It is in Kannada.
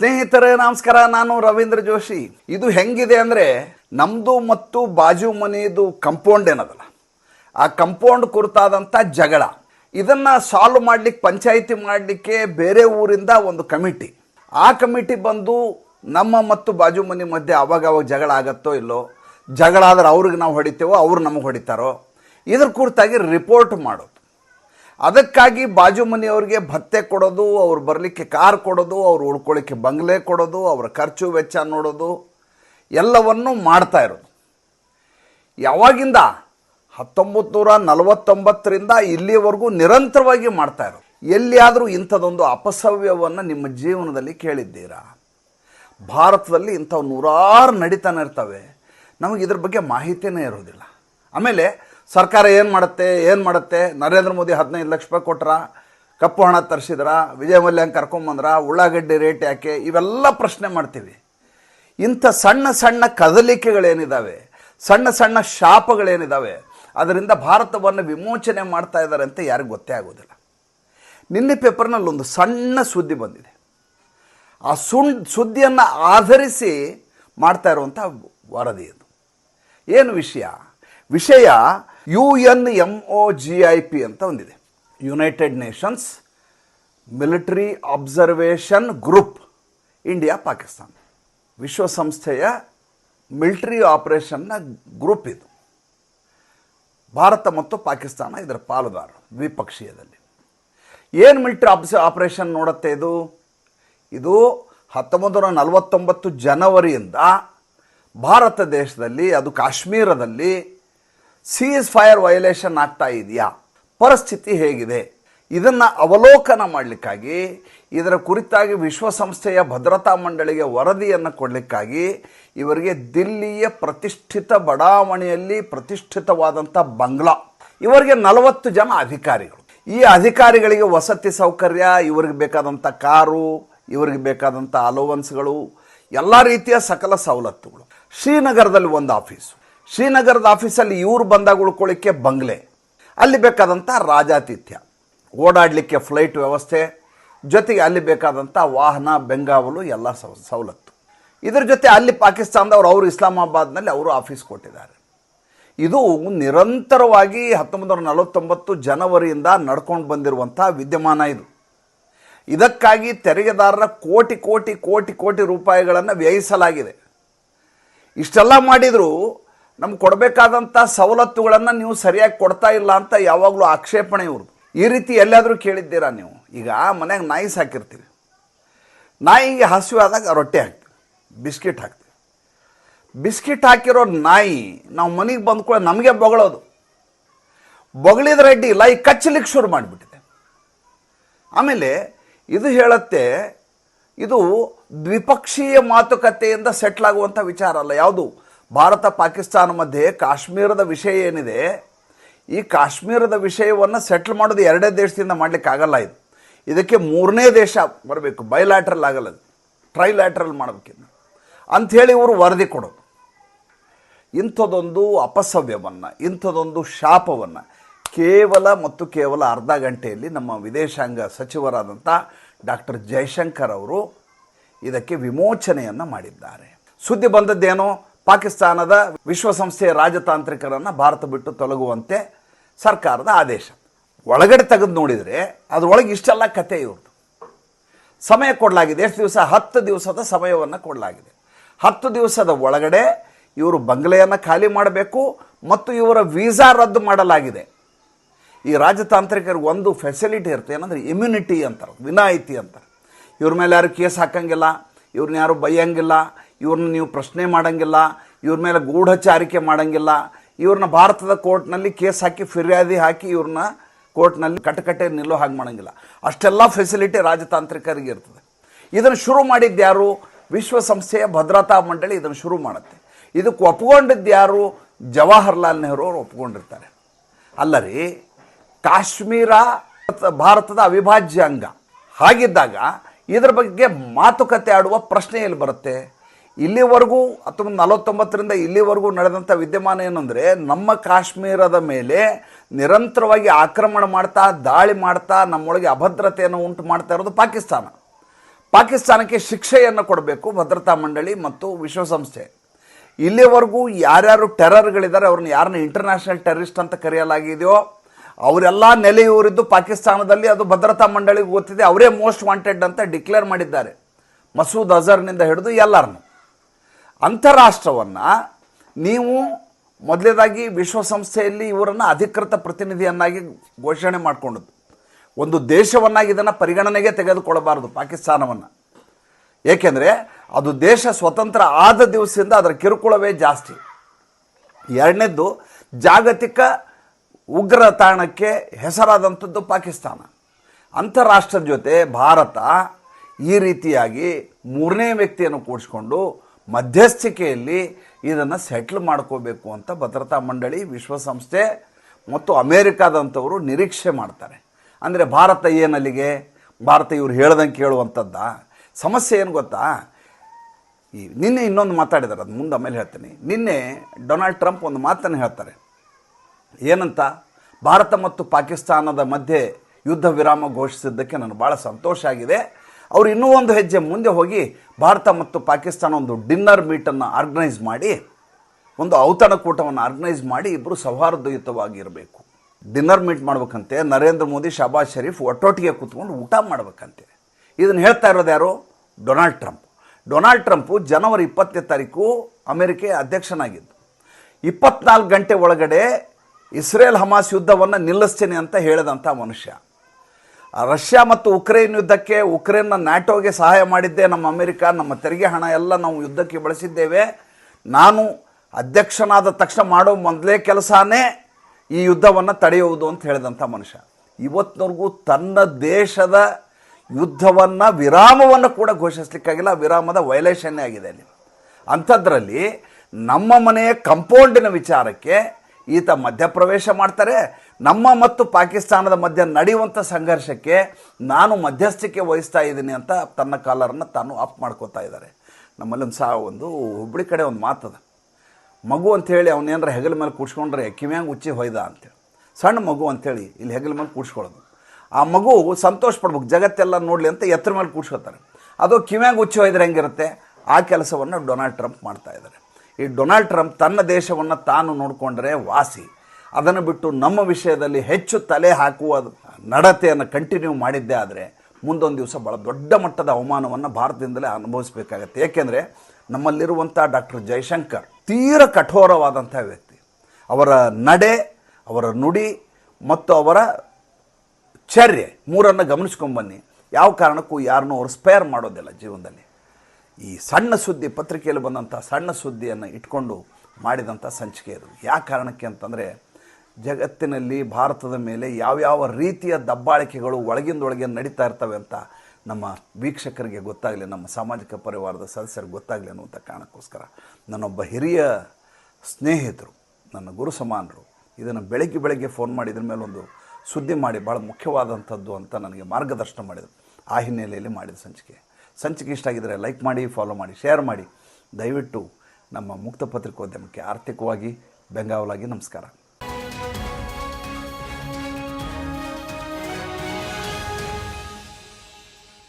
ಸ್ನೇಹಿತರೇ, ನಮಸ್ಕಾರ. ನಾನು ರವೀಂದ್ರ ಜೋಶಿ. ಇದು ಹೆಂಗಿದೆ ಅಂದರೆ ನಮ್ಮದು ಮತ್ತು ಬಾಜು ಮನೆಯದು ಕಂಪೌಂಡ್ ಏನದಲ್ಲ? ಆ ಕಂಪೌಂಡ್ ಕುರಿತಾದಂಥ ಜಗಳ. ಇದನ್ನು ಸಾಲ್ವ್ ಮಾಡ್ಲಿಕ್ಕೆ ಪಂಚಾಯಿತಿ ಮಾಡಲಿಕ್ಕೆ ಬೇರೆ ಊರಿಂದ ಒಂದು ಕಮಿಟಿ. ಆ ಕಮಿಟಿ ಬಂದು ನಮ್ಮ ಮತ್ತು ಬಾಜು ಮನೆ ಮಧ್ಯೆ ಅವಾಗ ಅವಾಗ ಜಗಳ ಆಗತ್ತೋ ಇಲ್ಲೋ? ಜಗಳ ಆದ್ರೆ ಅವ್ರಿಗೆ ನಾವು ಹೊಡಿತೇವೋ, ಅವ್ರು ನಮಗೆ ಹೊಡಿತಾರೋ? ಇದ್ರ ಕುರಿತಾಗಿ ರಿಪೋರ್ಟ್ ಮಾಡೋದು. ಅದಕ್ಕಾಗಿ ಬಾಜು ಮನೆಯವ್ರಿಗೆ ಭತ್ತೆ ಕೊಡೋದು, ಅವ್ರು ಬರಲಿಕ್ಕೆ ಕಾರ್ ಕೊಡೋದು, ಅವ್ರು ಉಳ್ಕೊಳ್ಳಿಕ್ಕೆ ಬಂಗ್ಲೆ ಕೊಡೋದು, ಅವರ ಖರ್ಚು ವೆಚ್ಚ ನೋಡೋದು, ಎಲ್ಲವನ್ನು ಮಾಡ್ತಾ ಇರೋದು. ಯಾವಾಗಿಂದ? ಹತ್ತೊಂಬತ್ತು ನೂರ ನಲವತ್ತೊಂಬತ್ತರಿಂದ ಇಲ್ಲಿವರೆಗೂ ನಿರಂತರವಾಗಿ ಮಾಡ್ತಾ ಇರೋದು. ಎಲ್ಲಿಯಾದರೂ ಇಂಥದ್ದೊಂದು ಅಪಸವ್ಯವನ್ನು ನಿಮ್ಮ ಜೀವನದಲ್ಲಿ ಕೇಳಿದ್ದೀರಾ? ಭಾರತದಲ್ಲಿ ಇಂಥವು ನೂರಾರು ನಡೀತಾನೆ ಇರ್ತವೆ. ನಮಗೆ ಇದ್ರ ಬಗ್ಗೆ ಮಾಹಿತಿನೇ ಇರೋದಿಲ್ಲ. ಆಮೇಲೆ ಸರ್ಕಾರ ಏನು ಮಾಡುತ್ತೆ ಏನು ಮಾಡುತ್ತೆ? ನರೇಂದ್ರ ಮೋದಿ ಹದಿನೈದು ಲಕ್ಷ ರೂಪಾಯಿ ಕೊಟ್ರ, ಕಪ್ಪು ಹಣ ತರಿಸಿದ್ರ, ವಿಜಯ ಮಲ್ಯಂಗೆ ಕರ್ಕೊಂಬಂದ್ರ ಉಳ್ಳಾಗಡ್ಡೆ ರೇಟ್ ಯಾಕೆ? ಇವೆಲ್ಲ ಪ್ರಶ್ನೆ ಮಾಡ್ತೀವಿ. ಇಂಥ ಸಣ್ಣ ಸಣ್ಣ ಕದಲಿಕೆಗಳೇನಿದ್ದಾವೆ ಸಣ್ಣ ಸಣ್ಣ ಶಾಪಗಳೇನಿದ್ದಾವೆ ಅದರಿಂದ ಭಾರತವನ್ನು ವಿಮೋಚನೆ ಮಾಡ್ತಾ ಇದ್ದಾರೆ ಅಂತ ಯಾರಿಗೂ ಗೊತ್ತೇ ಆಗೋದಿಲ್ಲ. ನಿನ್ನೆ ಪೇಪರ್ನಲ್ಲಿ ಒಂದು ಸಣ್ಣ ಸುದ್ದಿ ಬಂದಿದೆ. ಆ ಸುಣ್, ಸುದ್ದಿಯನ್ನು ಆಧರಿಸಿ ಮಾಡ್ತಾ ಇರುವಂಥ ವರದಿ ಅದು ಏನು ವಿಷಯ? ವಿಷಯ U N M O G I P ಅಂತ ಒಂದಿದೆ. United Nations military observation group India Pakistan ವಿಶ್ವಸಂಸ್ಥೆಯ ಮಿಲಿಟರಿ ಆಪರೇಷನ್ನ ಗ್ರೂಪ್ ಇದು. ಭಾರತ ಮತ್ತು ಪಾಕಿಸ್ತಾನ ಇದರ ಪಾಲುದಾರ ದ್ವಿಪಕ್ಷೀಯದಲ್ಲಿ. ಏನು ಮಿಲಿಟರಿ ಅಬ್ಸ ಆಪರೇಷನ್ ನೋಡುತ್ತೆ ಇದು? ಇದು ಹತ್ತೊಂಬತ್ತು ನೂರ ನಲವತ್ತೊಂಬತ್ತು ಜನವರಿಯಿಂದ ಭಾರತ ದೇಶದಲ್ಲಿ, ಅದು ಕಾಶ್ಮೀರದಲ್ಲಿ ಸೀಸ್ ಫೈರ್ ವಯೋಲೇಷನ್ ಆಗ್ತಾ ಇದೆಯಾ? ಪರಿಸ್ಥಿತಿ ಹೇಗಿದೆ? ಇದನ್ನು ಅವಲೋಕನ ಮಾಡಲಿಕ್ಕಾಗಿ, ಇದರ ಕುರಿತಾಗಿ ವಿಶ್ವಸಂಸ್ಥೆಯ ಭದ್ರತಾ ಮಂಡಳಿಗೆ ವರದಿಯನ್ನು ಕೊಡಲಿಕ್ಕಾಗಿ ಇವರಿಗೆ ದಿಲ್ಲಿಯ ಪ್ರತಿಷ್ಠಿತ ಬಡಾವಣೆಯಲ್ಲಿ ಪ್ರತಿಷ್ಠಿತವಾದಂಥ ಬಂಗ್ಲಾ. ಇವರಿಗೆ ನಲವತ್ತು ಜನ ಅಧಿಕಾರಿಗಳು. ಈ ಅಧಿಕಾರಿಗಳಿಗೆ ವಸತಿ ಸೌಕರ್ಯ, ಇವರಿಗೆ ಬೇಕಾದಂಥ ಕಾರು, ಇವರಿಗೆ ಬೇಕಾದಂಥ ಅಲೋವನ್ಸ್ಗಳು ಎಲ್ಲ ರೀತಿಯ ಸಕಲ ಸವಲತ್ತುಗಳು. ಶ್ರೀನಗರದಲ್ಲಿ ಒಂದು ಆಫೀಸು ಶ್ರೀನಗರದ ಆಫೀಸಲ್ಲಿ ಇವರು ಬಂದಾಗ ಉಳ್ಕೊಳ್ಳಿಕ್ಕೆ ಬಂಗ್ಲೆ. ಅಲ್ಲಿ ಬೇಕಾದಂಥ ರಾಜಾತಿಥ್ಯ. ಓಡಾಡಲಿಕ್ಕೆ ಫ್ಲೈಟ್ ವ್ಯವಸ್ಥೆ, ಜೊತೆಗೆ ಅಲ್ಲಿ ಬೇಕಾದಂಥ ವಾಹನ, ಬೆಂಗಾವಲು ಎಲ್ಲ ಸವ ಸವಲತ್ತು. ಇದ್ರ ಜೊತೆ ಅಲ್ಲಿ ಪಾಕಿಸ್ತಾನದವರು ಅವರು ಇಸ್ಲಾಮಾಬಾದ್ನಲ್ಲಿ ಅವರು ಆಫೀಸ್ ಕೊಟ್ಟಿದ್ದಾರೆ. ಇದು ನಿರಂತರವಾಗಿ ಹತ್ತೊಂಬತ್ತು ನೂರ ನಲವತ್ತೊಂಬತ್ತು ಜನವರಿಯಿಂದ ನಡ್ಕೊಂಡು ಬಂದಿರುವಂಥ ವಿದ್ಯಮಾನ ಇದು. ಇದಕ್ಕಾಗಿ ತೆರಿಗೆದಾರರ ಕೋಟಿ ಕೋಟಿ ಕೋಟಿ ಕೋಟಿ ರೂಪಾಯಿಗಳನ್ನು ವ್ಯಯಿಸಲಾಗಿದೆ. ಇಷ್ಟೆಲ್ಲ ಮಾಡಿದರೂ ನಮ್ಗೆ ಕೊಡಬೇಕಾದಂಥ ಸವಲತ್ತುಗಳನ್ನು ನೀವು ಸರಿಯಾಗಿ ಕೊಡ್ತಾ ಇಲ್ಲ ಅಂತ ಯಾವಾಗಲೂ ಆಕ್ಷೇಪಣೆ ಇವರು ಈ ರೀತಿ ಎಲ್ಲಾದರೂ ಕೇಳಿದ್ದೀರಾ ನೀವು? ಈಗ ಮನೆಯಾಗ ನಾಯಿ ಸಾಕಿರ್ತೀವಿ ನಾಯಿಗೆ ಹಸಿವೆ ಆದಾಗ ರೊಟ್ಟಿ ಹಾಕ್ತೀವಿ ಬಿಸ್ಕಿಟ್ ಹಾಕ್ತೀವಿ ಬಿಸ್ಕಿಟ್ ಹಾಕಿರೋ ನಾಯಿ ನಾವು ಮನೆಗೆ ಬಂದ್ಕೊಳ್ಳೋ ನಮಗೆ ಬೊಗಳೋದು. ಬೊಗಳಿದ ರೆಡ್ಡಿ ಇಲ್ಲ, ಈ ಕಚ್ಚಲಿಕ್ಕೆ ಶುರು ಮಾಡಿಬಿಟ್ಟಿದೆ. ಆಮೇಲೆ ಇದು ಹೇಳುತ್ತೆ, ಇದು ದ್ವಿಪಕ್ಷೀಯ ಮಾತುಕತೆಯಿಂದ ಸೆಟ್ಲ್ ಆಗುವಂಥ ವಿಚಾರ ಅಲ್ಲ, ಯಾವುದು? ಭಾರತ ಪಾಕಿಸ್ತಾನ ಮಧ್ಯೆ ಕಾಶ್ಮೀರದ ವಿಷಯ ಏನಿದೆ, ಈ ಕಾಶ್ಮೀರದ ವಿಷಯವನ್ನು ಸೆಟ್ಲ್ ಮಾಡೋದು ಎರಡೇ ದೇಶದಿಂದ ಮಾಡಲಿಕ್ಕೆ ಆಗಲ್ಲ ಇದು. ಇದಕ್ಕೆ ಮೂರನೇ ದೇಶ ಬರಬೇಕು ಬೈಲ್ಯಾಟ್ರಲ್ ಆಗಲ್ಲ ಟ್ರೈಲ್ಯಾಟ್ರಲ್ ಮಾಡಬೇಕಿನ್ನು. ಅಂಥೇಳಿ ಇವರು ವರದಿ ಕೊಡೋದು. ಇಂಥದ್ದೊಂದು ಅಪಸವ್ಯವನ್ನು ಇಂಥದ್ದೊಂದು ಶಾಪವನ್ನು ಕೇವಲ ಮತ್ತು ಕೇವಲ ಅರ್ಧ ಗಂಟೆಯಲ್ಲಿ ನಮ್ಮ ವಿದೇಶಾಂಗ ಸಚಿವರಾದಂಥ ಡಾಕ್ಟರ್ ಜಯಶಂಕರ್ ಅವರು ಇದಕ್ಕೆ ವಿಮೋಚನೆಯನ್ನು ಮಾಡಿದ್ದಾರೆ. ಸುದ್ದಿ ಬಂದದ್ದೇನೋ? ಪಾಕಿಸ್ತಾನದ ವಿಶ್ವಸಂಸ್ಥೆಯ ರಾಜತಾಂತ್ರಿಕರನ್ನು ಭಾರತ ಬಿಟ್ಟು ತೊಲಗುವಂತೆ ಸರ್ಕಾರದ ಆದೇಶ. ಒಳಗಡೆ ತೆಗೆದು ನೋಡಿದರೆ ಅದರೊಳಗೆ ಇಷ್ಟೆಲ್ಲ ಕತೆ ಇವ್ರದ್ದು ಸಮಯ ಕೊಡಲಾಗಿದೆ. ಎಷ್ಟು ದಿವಸ? ಹತ್ತು ದಿವಸದ ಸಮಯವನ್ನು ಕೊಡಲಾಗಿದೆ. ಹತ್ತು ದಿವಸದ ಒಳಗಡೆ ಇವರು ಬಂಗ್ಲೆಯನ್ನು ಖಾಲಿ ಮಾಡಬೇಕು ಮತ್ತು ಇವರ ವೀಸಾ ರದ್ದು ಮಾಡಲಾಗಿದೆ. ಈ ರಾಜತಾಂತ್ರಿಕರಿಗೆ ಒಂದು ಫೆಸಿಲಿಟಿ ಇರುತ್ತೆ. ಏನಂದ್ರೆ ಇಮ್ಯುನಿಟಿ ಅಂತಾರೆ. ವಿನಾಯಿತಿ ಅಂತಾರೆ. ಇವ್ರ ಮೇಲೆ ಯಾರು ಕೇಸ್ ಹಾಕಂಗಿಲ್ಲ, ಇವ್ರನ್ನ ಯಾರು ಬೈಯಂಗಿಲ್ಲ ಇವ್ರನ್ನ ನೀವು ಪ್ರಶ್ನೆ ಮಾಡೋಂಗಿಲ್ಲ, ಇವ್ರ ಮೇಲೆ ಗೂಢಚಾರಿಕೆ ಮಾಡೋಂಗಿಲ್ಲ. ಇವ್ರನ್ನ ಭಾರತದ ಕೋರ್ಟ್ನಲ್ಲಿ ಕೇಸ್ ಹಾಕಿ ಫಿರ್ಯಾದಿ ಹಾಕಿ ಇವ್ರನ್ನ ಕೋರ್ಟ್ನಲ್ಲಿ ಕಟಕಟೆ ನಿಲ್ಲೋ ಹಾಗೆ ಮಾಡೋಂಗಿಲ್ಲ. ಅಷ್ಟೆಲ್ಲ ಫೆಸಿಲಿಟಿ ರಾಜತಾಂತ್ರಿಕರಿಗೆ ಇರ್ತದೆ. ಇದನ್ನು ಶುರು ಮಾಡಿದ್ದು ಯಾರು? ವಿಶ್ವಸಂಸ್ಥೆಯ ಭದ್ರತಾ ಮಂಡಳಿ ಇದನ್ನು ಶುರು ಮಾಡುತ್ತೆ. ಇದಕ್ಕೆ ಒಪ್ಕೊಂಡಿದ್ದು ಯಾರು? ಜವಾಹರ್ಲಾಲ್ ನೆಹರು ಅವರು ಒಪ್ಕೊಂಡಿರ್ತಾರೆ. ಅಲ್ಲ ರೀ, ಕಾಶ್ಮೀರ ಭಾರತದ ಅವಿಭಾಜ್ಯ ಅಂಗ. ಹಾಗಿದ್ದಾಗ ಇದರ ಬಗ್ಗೆ ಮಾತುಕತೆ ಆಡುವ ಪ್ರಶ್ನೆ ಎಲ್ಲಿ ಬರುತ್ತೆ? ಇಲ್ಲಿವರೆಗೂ ಹತ್ತೊಂಬತ್ತು ನಲವತ್ತೊಂಬತ್ತರಿಂದ ಇಲ್ಲಿವರೆಗೂ ನಡೆದಂಥ ವಿದ್ಯಮಾನ ಏನಂದರೆ, ನಮ್ಮ ಕಾಶ್ಮೀರದ ಮೇಲೆ ನಿರಂತರವಾಗಿ ಆಕ್ರಮಣ ಮಾಡ್ತಾ, ದಾಳಿ ಮಾಡ್ತಾ, ನಮ್ಮೊಳಗೆ ಅಭದ್ರತೆಯನ್ನು ಉಂಟು ಮಾಡ್ತಾ ಇರೋದು ಪಾಕಿಸ್ತಾನ. ಪಾಕಿಸ್ತಾನಕ್ಕೆ ಶಿಕ್ಷೆಯನ್ನು ಕೊಡಬೇಕು ಭದ್ರತಾ ಮಂಡಳಿ ಮತ್ತು ವಿಶ್ವಸಂಸ್ಥೆ. ಇಲ್ಲಿವರೆಗೂ ಯಾರ್ಯಾರು ಟೆರರ್ಗಳಿದ್ದಾರೆ, ಅವ್ರನ್ನ ಯಾರನ್ನ ಇಂಟರ್ನ್ಯಾಷನಲ್ ಟೆರರಿಸ್ಟ್ ಅಂತ ಕರೆಯಲಾಗಿದೆಯೋ, ಅವರೆಲ್ಲ ನೆಲೆಯೂರಿದ್ದು ಪಾಕಿಸ್ತಾನದಲ್ಲಿ, ಅದು ಭದ್ರತಾ ಮಂಡಳಿಗೆ ಗೊತ್ತಿದೆ, ಅವರೇ ಮೋಸ್ಟ್ ವಾಂಟೆಡ್ ಅಂತ ಡಿಕ್ಲೇರ್ ಮಾಡಿದ್ದಾರೆ. ಮಸೂದ್ ಅಜರ್ನಿಂದ ಹಿಡಿದು ಎಲ್ಲರನ್ನು. ಅಂತಾರಾಷ್ಟ್ರವನ್ನು ನೀವು ಮೊದಲೇದಾಗಿ ವಿಶ್ವಸಂಸ್ಥೆಯಲ್ಲಿ ಇವರನ್ನು ಅಧಿಕೃತ ಪ್ರತಿನಿಧಿಯನ್ನಾಗಿ ಘೋಷಣೆ ಮಾಡಿಕೊಂಡದ್ದು. ಒಂದು ದೇಶವನ್ನಾಗಿ ಇದನ್ನು ಪರಿಗಣನೆಗೆ ತೆಗೆದುಕೊಳ್ಳಬಾರದು ಪಾಕಿಸ್ತಾನವನ್ನು. ಏಕೆಂದರೆ ಅದು ದೇಶ ಸ್ವತಂತ್ರ ಆದ ದಿವಸದಿಂದ ಅದರ ಕಿರುಕುಳವೇ ಜಾಸ್ತಿ. ಎರಡನೇದ್ದು ಜಾಗತಿಕ ಉಗ್ರ ತಾಣಕ್ಕೆ ಹೆಸರಾದಂಥದ್ದು ಪಾಕಿಸ್ತಾನ. ಅಂತಾರಾಷ್ಟ್ರದ ಜೊತೆ ಭಾರತ ಈ ರೀತಿಯಾಗಿ ಮೂರನೇ ವ್ಯಕ್ತಿಯನ್ನು ಕೂಡಿಸ್ಕೊಂಡು ಮಧ್ಯಸ್ಥಿಕೆಯಲ್ಲಿ ಇದನ್ನು ಸೆಟ್ಲ್ ಮಾಡ್ಕೋಬೇಕು ಅಂತ ಭದ್ರತಾ ಮಂಡಳಿ, ವಿಶ್ವಸಂಸ್ಥೆ ಮತ್ತು ಅಮೇರಿಕಾದಂಥವರು ನಿರೀಕ್ಷೆ ಮಾಡ್ತಾರೆ. ಅಂದರೆ ಭಾರತ ಏನಲ್ಲಿಗೆ? ಭಾರತ ಇವ್ರು ಹೇಳ್ದಂಗೆ ಕೇಳುವಂಥದ್ದ. ಸಮಸ್ಯೆ ಏನು ಗೊತ್ತಾ? ಈ ನಿನ್ನೆ ಇನ್ನೊಂದು ಮಾತಾಡಿದ್ದಾರೆ ಅದು ಮುಂದೆ ಆಮೇಲೆ ಹೇಳ್ತೀನಿ. ನಿನ್ನೆ ಡೊನಾಲ್ಡ್ ಟ್ರಂಪ್ ಒಂದು ಮಾತನ್ನು ಹೇಳ್ತಾರೆ. ಏನಂತ? ಭಾರತ ಮತ್ತು ಪಾಕಿಸ್ತಾನದ ಮಧ್ಯೆ ಯುದ್ಧ ವಿರಾಮ ಘೋಷಿಸಿದ್ದಕ್ಕೆ ನನಗೆ ಭಾಳ ಸಂತೋಷ ಆಗಿದೆ. ಅವರು ಇನ್ನೂ ಒಂದು ಹೆಜ್ಜೆ ಮುಂದೆ ಹೋಗಿ ಭಾರತ ಮತ್ತು ಪಾಕಿಸ್ತಾನ ಒಂದು ಡಿನ್ನರ್ ಮೀಟನ್ನು ಆರ್ಗನೈಸ್ ಮಾಡಿ, ಒಂದು ಔತಣಕೂಟವನ್ನು ಆರ್ಗನೈಸ್ ಮಾಡಿ ಇಬ್ಬರು ಸೌಹಾರ್ದಯುತವಾಗಿರಬೇಕು. ಡಿನ್ನರ್ ಮೀಟ್ ಮಾಡ್ಬೇಕಂತೆ, ನರೇಂದ್ರ ಮೋದಿ ಶಹಬಾಜ್ ಶರೀಫ್ ಒಟ್ಟೊಟ್ಟಿಗೆ ಕೂತ್ಕೊಂಡು ಊಟ ಮಾಡಬೇಕಂತೆ. ಇದನ್ನು ಹೇಳ್ತಾ ಇರೋದು ಯಾರು? Donald Trump. ಡೊನಾಲ್ಡ್ ಟ್ರಂಪ್ ಜನವರಿ ಇಪ್ಪತ್ತನೇ ತಾರೀಕು ಅಮೆರಿಕೆ ಅಧ್ಯಕ್ಷನಾಗಿದ್ದು, ಇಪ್ಪತ್ನಾಲ್ಕು ಗಂಟೆ ಒಳಗಡೆ ಇಸ್ರೇಲ್ ಹಮಾಸ್ ಯುದ್ಧವನ್ನು ನಿಲ್ಲಿಸ್ತೇನೆ ಅಂತ ಹೇಳಿದಂಥ ಮನುಷ್ಯ. ರಷ್ಯಾ ಮತ್ತು ಉಕ್ರೇನ್ ಯುದ್ಧಕ್ಕೆ ಉಕ್ರೇನ್ನ ನ್ಯಾಟೋಗೆ ಸಹಾಯ ಮಾಡಿದ್ದೆ, ನಮ್ಮ ಅಮೆರಿಕ, ನಮ್ಮ ತೆರಿಗೆ ಹಣ ಎಲ್ಲ ನಾವು ಯುದ್ಧಕ್ಕೆ ಬಳಸಿದ್ದೇವೆ. ನಾನು ಅಧ್ಯಕ್ಷನಾದ ತಕ್ಷಣ ಮಾಡೋ ಮೊದಲೇ ಕೆಲಸನೇ ಈ ಯುದ್ಧವನ್ನು ತಡೆಯುವುದು ಅಂತ ಹೇಳಿದಂಥ ಮನುಷ್ಯ. ಇವತ್ತಿನವರೆಗೂ ತನ್ನ ದೇಶದ ಯುದ್ಧವನ್ನು, ವಿರಾಮವನ್ನು ಕೂಡ ಘೋಷಿಸಲಿಕ್ಕಾಗಿಲ್ಲ, ವಿರಾಮದ ವೈಲೇಷನ್ನೇ ಆಗಿದೆ ಅಲ್ಲಿ. ಅಂಥದ್ರಲ್ಲಿ ನಮ್ಮ ಮನೆಯ ಕಂಪೌಂಡಿನ ವಿಚಾರಕ್ಕೆ ಈತ ಮಧ್ಯಪ್ರವೇಶ ಮಾಡ್ತಾರೆ ನಮ್ಮ ಮತ್ತು ಪಾಕಿಸ್ತಾನದ ಮಧ್ಯೆ ನಡೆಯುವಂಥ ಸಂಘರ್ಷಕ್ಕೆ ನಾನು ಮಧ್ಯಸ್ಥಿಕೆ ವಹಿಸ್ತಾ ಇದ್ದೀನಿ ಅಂತ ತನ್ನ ಕಾಲರನ್ನು ತಾನು ಆಫ್ ಮಾಡ್ಕೋತಾ ಇದ್ದಾರೆ. ನಮ್ಮಲ್ಲಿ ಒಂದು ಸಹ ಒಂದು ಹುಬ್ಬಳ್ಳಿ ಕಡೆ ಒಂದು ಮಾತದ. ಮಗು ಅಂಥೇಳಿ ಅವನೇನಾರ ಹೆಗಲ ಮೇಲೆ ಕೂಡ್ಸ್ಕೊಂಡ್ರೆ ಕಿವ್ಯಾಂಗ ಉಚ್ಚಿ ಹೊಯ್ದ ಅಂತೇಳಿ ಸಣ್ಣ ಮಗು ಅಂಥೇಳಿ ಇಲ್ಲಿ ಹೆಗಲ ಮೇಲೆ ಕೂಡ್ಸ್ಕೊಳ್ಳೋದು. ಆ ಮಗು ಸಂತೋಷ ಪಡ್ಬೇಕು, ಜಗತ್ತೆಲ್ಲ ನೋಡಲಿ ಅಂತ ಎತ್ತರ ಮೇಲೆ ಕೂಡ್ಸ್ಕೊತಾರೆ. ಅದು ಕಿವ್ಯಾಂಗ ಉಚ್ಚಿ ಹೊಯ್ದ್ರೆ ಹೆಂಗಿರುತ್ತೆ? ಆ ಕೆಲಸವನ್ನು ಡೊನಾಲ್ಡ್ ಟ್ರಂಪ್ ಮಾಡ್ತಾ ಇದ್ದಾರೆ. ಈ ಡೊನಾಲ್ಡ್ ಟ್ರಂಪ್ ತನ್ನ ದೇಶವನ್ನು ತಾನು ನೋಡಿಕೊಂಡ್ರೆ ವಾಸಿ. ಅದನ್ನು ಬಿಟ್ಟು ನಮ್ಮ ವಿಷಯದಲ್ಲಿ ಹೆಚ್ಚು ತಲೆ ಹಾಕುವ ನಡತೆಯನ್ನು ಕಂಟಿನ್ಯೂ ಮಾಡಿದ್ದೇ ಆದರೆ ಮುಂದೊಂದು ದಿವಸ ಭಾಳ ದೊಡ್ಡ ಮಟ್ಟದ ಅವಮಾನವನ್ನು ಭಾರತದಿಂದಲೇ ಅನುಭವಿಸಬೇಕಾಗತ್ತೆ. ಏಕೆಂದರೆ ನಮ್ಮಲ್ಲಿರುವಂಥ ಡಾಕ್ಟರ್ ಜಯಶಂಕರ್ ತೀರ ಕಠೋರವಾದಂಥ ವ್ಯಕ್ತಿ. ಅವರ ನಡೆ, ಅವರ ನುಡಿ ಮತ್ತು ಅವರ ಚರ್ಯೆ ಮೂರನ್ನು ಗಮನಿಸ್ಕೊಂಬನ್ನಿ ಯಾವ ಕಾರಣಕ್ಕೂ ಯಾರನ್ನೂ ಅವರು ಸ್ಪೇರ್ ಮಾಡೋದಿಲ್ಲ ಜೀವನದಲ್ಲಿ. ಈ ಸಣ್ಣ ಸುದ್ದಿ ಪತ್ರಿಕೆಯಲ್ಲಿ ಬಂದಂಥ ಸಣ್ಣ ಸುದ್ದಿಯನ್ನು ಇಟ್ಕೊಂಡು ಮಾಡಿದಂಥ ಸಂಚಿಕೆ ಇದು. ಯಾವ ಕಾರಣಕ್ಕೆ ಅಂತಂದರೆ ಜಗತ್ತಿನಲ್ಲಿ ಭಾರತದ ಮೇಲೆ ಯಾವ್ಯಾವ ರೀತಿಯ ದಬ್ಬಾಳಿಕೆಗಳು ಒಳಗಿಂದೊಳಗೆ ನಡೀತಾ ಇರ್ತವೆ ಅಂತ ನಮ್ಮ ವೀಕ್ಷಕರಿಗೆ ಗೊತ್ತಾಗಲಿ, ನಮ್ಮ ಸಾಮಾಜಿಕ ಪರಿವಾರದ ಸದಸ್ಯರಿಗೆ ಗೊತ್ತಾಗಲಿ ಅನ್ನುವಂಥ ಕಾರಣಕ್ಕೋಸ್ಕರ ನನ್ನೊಬ್ಬ ಹಿರಿಯ ಸ್ನೇಹಿತರು, ನನ್ನ ಗುರು ಸಮಾನರು ಇದನ್ನು ಬೆಳಗ್ಗೆ ಬೆಳಗ್ಗೆ ಫೋನ್ ಮಾಡಿ ಇದ್ರ ಮೇಲೆ ಒಂದು ಸುದ್ದಿ ಮಾಡಿ ಭಾಳ ಮುಖ್ಯವಾದಂಥದ್ದು ಅಂತ ನನಗೆ ಮಾರ್ಗದರ್ಶನ ಮಾಡಿದರು. ಆ ಹಿನ್ನೆಲೆಯಲ್ಲಿ ಮಾಡಿದ ಸಂಚಿಕೆ. ಸಂಚಿಕೆ ಇಷ್ಟ ಆಗಿದ್ದರೆ ಲೈಕ್ ಮಾಡಿ ಫಾಲೋ ಮಾಡಿ ಶೇರ್ ಮಾಡಿ. ದಯವಿಟ್ಟು ನಮ್ಮ ಮುಕ್ತ ಪತ್ರಿಕೋದ್ಯಮಕ್ಕೆ ಆರ್ಥಿಕವಾಗಿ, ಬೆಂಗಾವಲಾಗಿ ನಮಸ್ಕಾರ.